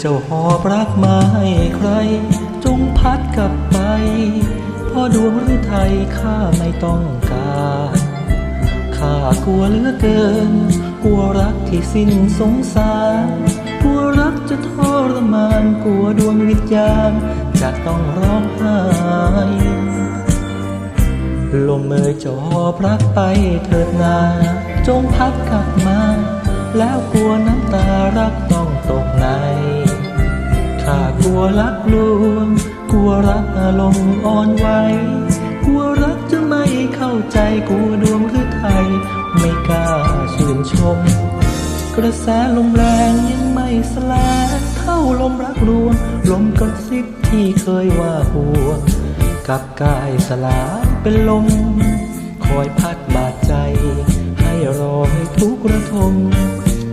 เจ้าหอบรักมาให้ใคร จงพัดกลับไปพราะดวงหรือไทยข้าไม่ต้องการข้ากลัวเหลือเกิน กลัวรักที่สิ้นสงสาร กลัวรักจะทรมาน กลัวดวงวิญญาณจะต้องร้องไห้ลมเอ่ยจอบรักไปเถิดนา จงพัดกลับมา แล้วกลัวน้ำตารักต้องตกใน กลัวรักลวง กลัวรักอารมณ์อ่อนไหว กลัวรักจะไม่เข้าใจกลัวดวงหรือไทย ไม่กล้าชื่นชม กระแสลมแรงยังไม่สลายเท่าลมรักลวง ลมกระซิบที่เคยว่าห่วงกับกายสลายเป็นลม คอยพัดบาดใจ ให้รอให้ทุกข์ระทม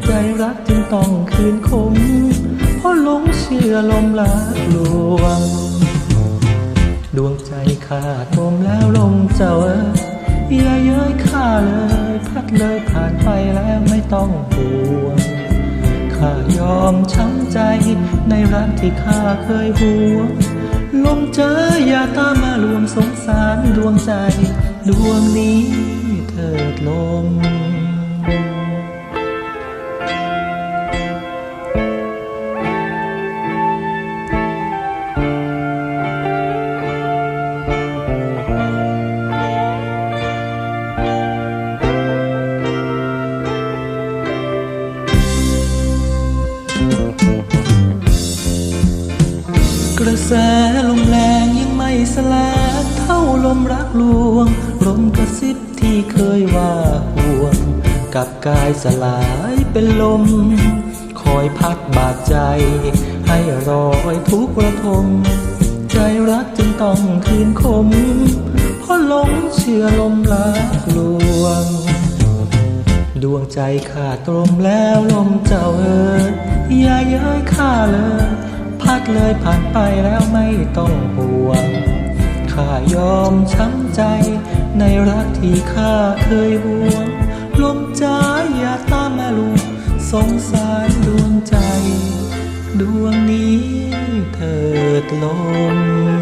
ใจรักจึงต้องคืนคม ราะหลงเชื่อลมรักลวง ดวงใจขาดลมแล้วลมเจ้าเอ๋ยอย่าเย้ยข้าเลย พัดเลยผ่านไปแล้วไม่ต้องห่วงข้ายอมช้ำใจในรักที่ข้าเคยหวงลมเจออย่าตามมาลวงสงสารดวงใจ ดวงนี้เถิดลม แสลมแรงยังไม่สลายเท่าลมรักลวงลมกระซิบที่เคยว่าห่วง กับกายสลายเป็นลม คอยพัดบาดใจ ให้รอยทุกระทม ใจรักจึงต้องคืนคมเพราะหลงเชื่อลมรักลวง ดวงใจขาดตรมแล้วลมเจ้าเอ๋ยอย่าเย้ยข้าเลย เลยผ่านไปแล้วไม่ต้องห่วง ข้ายอมช้ำใจ ในรักที่ข้าเคยหวง ลมจ้าอย่าตามมาลูกสงสารดวงใจ ดวงนี้เถิดลม